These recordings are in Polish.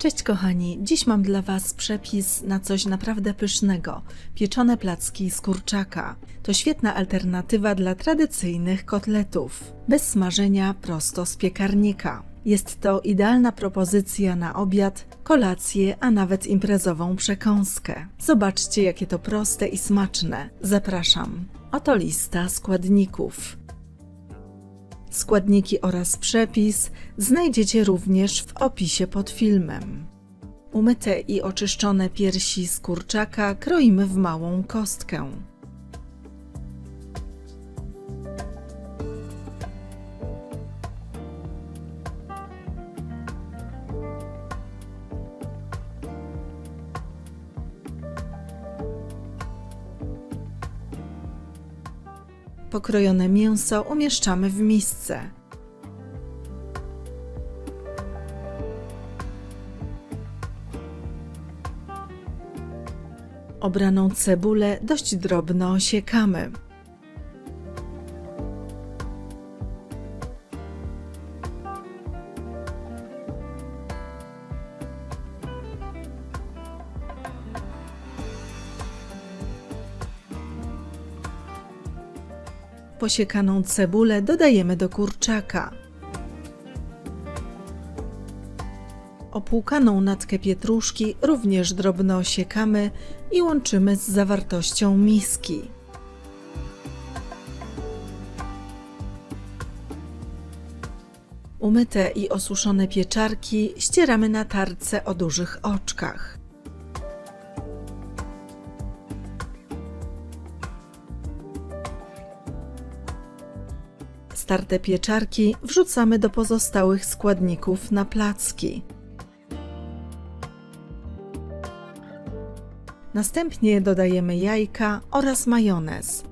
Cześć kochani, dziś mam dla Was przepis na coś naprawdę pysznego. Pieczone placki z kurczaka. To świetna alternatywa dla tradycyjnych kotletów. Bez smażenia, prosto z piekarnika. Jest to idealna propozycja na obiad, kolację, a nawet imprezową przekąskę. Zobaczcie, jakie to proste i smaczne. Zapraszam. Oto lista składników. Składniki oraz przepis znajdziecie również w opisie pod filmem. Umyte i oczyszczone piersi z kurczaka kroimy w małą kostkę. Pokrojone mięso umieszczamy w misce. Obraną cebulę dość drobno osiekamy. Posiekaną cebulę dodajemy do kurczaka. Opłukaną natkę pietruszki również drobno osiekamy i łączymy z zawartością miski. Umyte i osuszone pieczarki ścieramy na tarce o dużych oczkach. Starte pieczarki wrzucamy do pozostałych składników na placki. Następnie dodajemy jajka oraz majonez.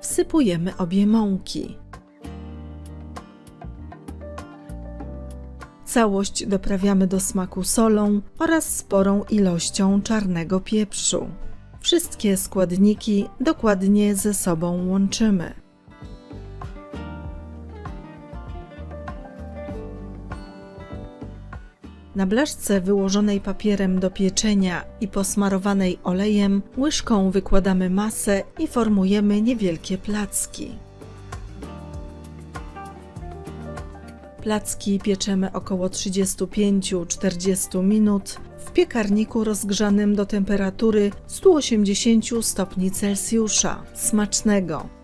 Wsypujemy obie mąki. Całość doprawiamy do smaku solą oraz sporą ilością czarnego pieprzu. Wszystkie składniki dokładnie ze sobą łączymy. Na blaszce wyłożonej papierem do pieczenia i posmarowanej olejem łyżką wykładamy masę i formujemy niewielkie placki. Placki pieczemy około 35-40 minut w piekarniku rozgrzanym do temperatury 180 stopni Celsjusza. Smacznego!